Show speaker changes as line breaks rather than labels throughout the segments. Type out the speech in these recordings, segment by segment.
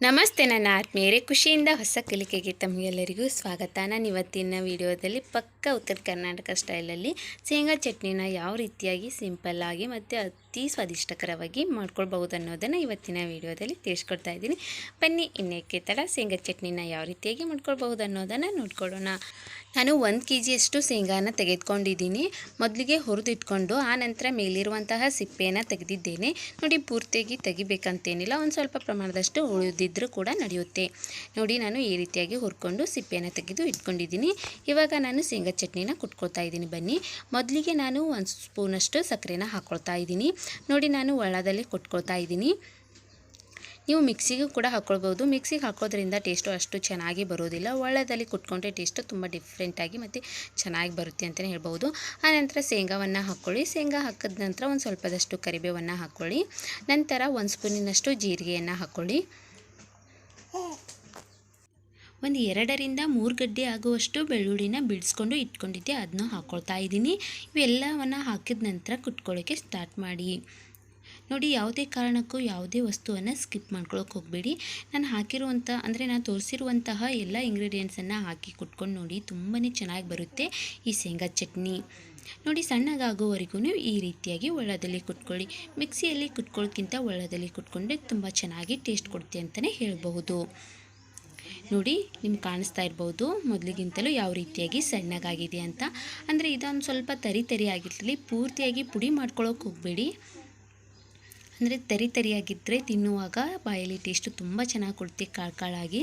ನಮಸ್ತೆ ನನ್ನ ಆತ್ಮೀಯರೇ, ಖುಷಿಯಿಂದ ಹೊಸ ಕಲಿಕೆಗೆ ತಮಗೆಲ್ಲರಿಗೂ ಸ್ವಾಗತ. ನಾನು ಇವತ್ತಿನ ವಿಡಿಯೋದಲ್ಲಿ ಪಕ್ಕ ಉತ್ತರ ಕರ್ನಾಟಕ ಸ್ಟೈಲಲ್ಲಿ ಶೇಂಗಾ ಚಟ್ನಿನ ಯಾವ ರೀತಿಯಾಗಿ ಸಿಂಪಲ್ಲಾಗಿ ಮತ್ತು ಅತಿ ಸ್ವಾದಿಷ್ಟಕರವಾಗಿ ಮಾಡ್ಕೊಳ್ಬಹುದು ಅನ್ನೋದನ್ನು ಇವತ್ತಿನ ವಿಡಿಯೋದಲ್ಲಿ ತಿಳಿಸ್ಕೊಡ್ತಾ ಇದ್ದೀನಿ. ಬನ್ನಿ, ಇನ್ನೇಕೆ ತಡ, ಶೇಂಗಾ ಚಟ್ನಿನ ಯಾವ ರೀತಿಯಾಗಿ ಮಾಡ್ಕೊಳ್ಬಹುದು ಅನ್ನೋದನ್ನು ನೋಡ್ಕೊಳ್ಳೋಣ. ನಾನು ಒಂದು ಕೆ ಜಿಯಷ್ಟು ಶೇಂಗಾನ ತೆಗೆದುಕೊಂಡಿದ್ದೀನಿ. ಮೊದಲಿಗೆ ಹುರಿದಿಟ್ಕೊಂಡು ಆ ನಂತರ ಮೇಲಿರುವಂತಹ ಸಿಪ್ಪೆಯನ್ನು ತೆಗೆದಿದ್ದೇನೆ. ನೋಡಿ, ಪೂರ್ತಿಯಾಗಿ ತೆಗಿಬೇಕಂತೇನಿಲ್ಲ, ಒಂದು ಸ್ವಲ್ಪ ಪ್ರಮಾಣದಷ್ಟು ಉಳಿದಿದ್ದರೂ ಕೂಡ ನಡೆಯುತ್ತೆ. ನೋಡಿ, ನಾನು ಈ ರೀತಿಯಾಗಿ ಹುರ್ಕೊಂಡು ಸಿಪ್ಪೆಯನ್ನು ತೆಗೆದು ಇಟ್ಕೊಂಡಿದ್ದೀನಿ. ಇವಾಗ ನಾನು ಶೇಂಗಾ ಚಟ್ನಿನ ಕುಟ್ಕೊಳ್ತಾ ಇದ್ದೀನಿ. ಬನ್ನಿ, ಮೊದಲಿಗೆ ನಾನು ಒಂದು ಸ್ಪೂನಷ್ಟು ಸಕ್ಕರೆನ ಹಾಕ್ಕೊಳ್ತಾ ಇದ್ದೀನಿ. ನೋಡಿ ನಾನು ಒಳ್ಳದಲ್ಲಿ ಕೊಟ್ಕೊಳ್ತಾ ಇದ್ದೀನಿ. ನೀವು ಮಿಕ್ಸಿಗೂ ಕೂಡ ಹಾಕ್ಕೊಳ್ಬೋದು. ಮಿಕ್ಸಿಗೆ ಹಾಕೋದ್ರಿಂದ ಟೇಸ್ಟು ಅಷ್ಟು ಚೆನ್ನಾಗಿ ಬರೋದಿಲ್ಲ. ಒಳ್ಳೆಯದಲ್ಲಿ ಕುಟ್ಕೊಂಡ್ರೆ ಟೇಸ್ಟು ತುಂಬ ಡಿಫ್ರೆಂಟಾಗಿ ಮತ್ತು ಚೆನ್ನಾಗಿ ಬರುತ್ತೆ ಅಂತಲೇ ಹೇಳ್ಬೋದು. ಆನಂತರ ಶೇಂಗಾವನ್ನು ಹಾಕ್ಕೊಳ್ಳಿ. ಶೇಂಗಾ ಹಾಕಿದ ನಂತರ ಒಂದು ಸ್ವಲ್ಪದಷ್ಟು ಕರಿಬೇವನ್ನು ಹಾಕ್ಕೊಳ್ಳಿ. ನಂತರ ಒಂದು ಸ್ಪೂನಿನಷ್ಟು ಜೀರಿಗೆಯನ್ನು ಹಾಕ್ಕೊಳ್ಳಿ. ಒಂದು ಎರಡರಿಂದ ಮೂರು ಗಡ್ಡೆ ಆಗುವಷ್ಟು ಬೆಳ್ಳುಳ್ಳಿನ ಬಿಡಿಸ್ಕೊಂಡು ಇಟ್ಕೊಂಡಿದ್ದೆ ಅದನ್ನು ಹಾಕ್ಕೊಳ್ತಾ ಇದ್ದೀನಿ. ಇವೆಲ್ಲವನ್ನು ಹಾಕಿದ ನಂತರ ಕುಟ್ಕೊಳ್ಳೋಕ್ಕೆ ಸ್ಟಾರ್ಟ್ ಮಾಡಿ. ನೋಡಿ, ಯಾವುದೇ ಕಾರಣಕ್ಕೂ ಯಾವುದೇ ವಸ್ತುವನ್ನು ಸ್ಕಿಪ್ ಮಾಡ್ಕೊಳ್ಳೋಕೆ ಹೋಗಬೇಡಿ. ನಾನು ಹಾಕಿರುವಂಥ ಅಂದರೆ ನಾನು ತೋರಿಸಿರುವಂತಹ ಎಲ್ಲ ಇಂಗ್ರೀಡಿಯೆಂಟ್ಸನ್ನು ಹಾಕಿ ಕುಟ್ಕೊಂಡು ನೋಡಿ ತುಂಬಾ ಚೆನ್ನಾಗಿ ಬರುತ್ತೆ ಈ ಶೇಂಗಾ ಚಟ್ನಿ. ನೋಡಿ ಸಣ್ಣಗಾಗುವವರೆಗೂ ಈ ರೀತಿಯಾಗಿ ಒಳ್ಳದಲ್ಲಿ ಕುಟ್ಕೊಳ್ಳಿ. ಮಿಕ್ಸಿಯಲ್ಲಿ ಕುಟ್ಕೊಳ್ಳೋಕ್ಕಿಂತ ಒಳ್ಳದಲ್ಲಿ ಕುಟ್ಕೊಂಡ್ರೆ ತುಂಬ ಚೆನ್ನಾಗಿ ಟೇಸ್ಟ್ ಕೊಡುತ್ತೆ ಅಂತಲೇ ಹೇಳಬಹುದು. ನೋಡಿ, ನಿಮ್ಗೆ ಕಾಣಿಸ್ತಾ ಇರ್ಬೋದು, ಮೊದಲಿಗಿಂತಲೂ ಯಾವ ರೀತಿಯಾಗಿ ಸಣ್ಣಗಾಗಿದೆ ಅಂತ. ಅಂದರೆ ಇದೊಂದು ಸ್ವಲ್ಪ ತರಿ ತರಿ ಆಗಿರಲಿ, ಪೂರ್ತಿಯಾಗಿ ಪುಡಿ ಮಾಡ್ಕೊಳ್ಳೋಕೆ ಹೋಗಬೇಡಿ. ಅಂದರೆ ತರಿ ತರಿಯಾಗಿದ್ದರೆ ತಿನ್ನುವಾಗ ಬಾಯಲ್ಲಿ ಟೇಸ್ಟು ತುಂಬ ಚೆನ್ನಾಗಿ ಕೊಡುತ್ತೆ ಕಾಳು ಕಾಳಾಗಿ.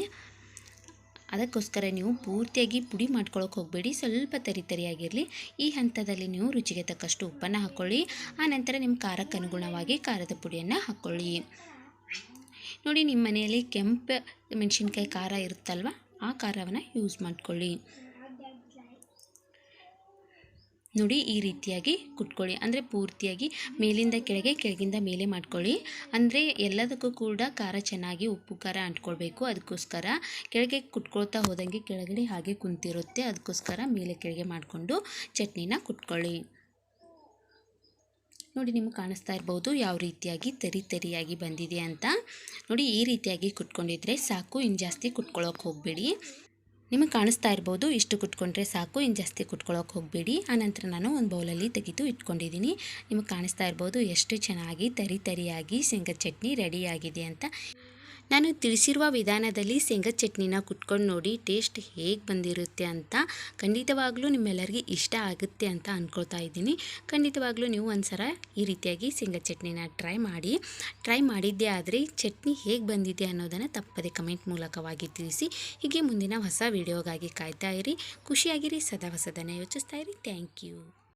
ಅದಕ್ಕೋಸ್ಕರ ನೀವು ಪೂರ್ತಿಯಾಗಿ ಪುಡಿ ಮಾಡ್ಕೊಳ್ಳೋಕೆ ಹೋಗಬೇಡಿ, ಸ್ವಲ್ಪ ತರಿ ತರಿಯಾಗಿರಲಿ. ಈ ಹಂತದಲ್ಲಿ ನೀವು ರುಚಿಗೆ ತಕ್ಕಷ್ಟು ಉಪ್ಪನ್ನು ಹಾಕ್ಕೊಳ್ಳಿ ಆನಂತರ ನಿಮ್ಮ ಖಾರಕ್ಕೆ ಅನುಗುಣವಾಗಿ ಖಾರದ ಪುಡಿಯನ್ನು ಹಾಕ್ಕೊಳ್ಳಿ ನೋಡಿ ನಿಮ್ಮ ಮನೆಯಲ್ಲಿ ಕೆಂಪು ಮೆಣಸಿನ್ಕಾಯಿ ಖಾರ ಇರುತ್ತಲ್ವ? ಆ ಖಾರವನ್ನು ಯೂಸ್ ಮಾಡ್ಕೊಳ್ಳಿ. ನೋಡಿ, ಈ ರೀತಿಯಾಗಿ ಕುಟ್ಕೊಳ್ಳಿ. ಅಂದರೆ ಪೂರ್ತಿಯಾಗಿ ಮೇಲಿಂದ ಕೆಳಗೆ, ಕೆಳಗಿಂದ ಮೇಲೆ ಮಾಡ್ಕೊಳ್ಳಿ. ಅಂದರೆ ಎಲ್ಲದಕ್ಕೂ ಕೂಡ ಖಾರ ಚೆನ್ನಾಗಿ ಉಪ್ಪು, ಖಾರ ಅಂಟ್ಕೊಳ್ಬೇಕು. ಅದಕ್ಕೋಸ್ಕರ ಕೆಳಗೆ ಕುಟ್ಕೊಳ್ತಾ ಹೋದಂಗೆ ಕೆಳಗಡೆ ಹಾಗೆ ಕುಂತಿರುತ್ತೆ. ಅದಕ್ಕೋಸ್ಕರ ಮೇಲೆ, ಕೆಳಗೆ ಮಾಡಿಕೊಂಡು ಚಟ್ನಿನ ಕುಟ್ಕೊಳ್ಳಿ. ನೋಡಿ ನಿಮಗೆ ಕಾಣಿಸ್ತಾ ಇರ್ಬೋದು ಯಾವ ರೀತಿಯಾಗಿ ತರಿ ತರಿಯಾಗಿ ಬಂದಿದೆ ಅಂತ. ನೋಡಿ ಈ ರೀತಿಯಾಗಿ ಕುಟ್ಕೊಂಡಿದ್ರೆ ಸಾಕು, ಇನ್ನು ಜಾಸ್ತಿ ಕುಟ್ಕೊಳ್ಳೋಕೆ ಹೋಗಬೇಡಿ. ನಿಮಗೆ ಕಾಣಿಸ್ತಾ ಇರ್ಬೋದು ಇಷ್ಟು ಕುಟ್ಕೊಂಡ್ರೆ ಸಾಕು, ಇನ್ನು ಜಾಸ್ತಿ ಕುಟ್ಕೊಳ್ಳೋಕೆ ಹೋಗಬೇಡಿ. ಆನಂತರ ನಾನು ಒಂದು ಬೌಲಲ್ಲಿ ತೆಗೆದು ಇಟ್ಕೊಂಡಿದ್ದೀನಿ. ನಿಮಗೆ ಕಾಣಿಸ್ತಾ ಇರ್ಬೋದು ಎಷ್ಟು ಚೆನ್ನಾಗಿ ತರಿ ತರಿಯಾಗಿ ಶೇಂಗದ ಚಟ್ನಿ ರೆಡಿಯಾಗಿದೆ ಅಂತ. ನಾನು ತಿಳಿಸಿರುವ ವಿಧಾನದಲ್ಲಿ ಶೇಂಗಾ ಚಟ್ನಿನ ಕುಟ್ಕೊಂಡು ನೋಡಿ ಟೇಸ್ಟ್ ಹೇಗೆ ಬಂದಿರುತ್ತೆ ಅಂತ ಖಂಡಿತವಾಗ್ಲೂ ನಿಮ್ಮೆಲ್ಲರಿಗೆ ಇಷ್ಟ ಆಗುತ್ತೆ ಅಂತ ಅಂದ್ಕೊಳ್ತಾ ಇದ್ದೀನಿ. ಖಂಡಿತವಾಗ್ಲೂ ನೀವು ಒಂದು ಸಲ ಈ ರೀತಿಯಾಗಿ ಶೇಂಗಾ ಚಟ್ನಿನ ಟ್ರೈ ಮಾಡಿ. ಟ್ರೈ ಮಾಡಿದ್ದೇ ಆದರೆ ಚಟ್ನಿ ಹೇಗೆ ಬಂದಿದೆ ಅನ್ನೋದನ್ನು ತಪ್ಪದೆ ಕಮೆಂಟ್ ಮೂಲಕವಾಗಿ ತಿಳಿಸಿ. ಹೀಗೆ ಮುಂದಿನ ಹೊಸ ವಿಡಿಯೋಗಾಗಿ ಕಾಯ್ತಾ ಇರಿ. ಖುಷಿಯಾಗಿರಿ, ಸದಾ ಹೊಸದನ್ನು ಯೋಚಿಸ್ತಾ ಇರಿ. Thank you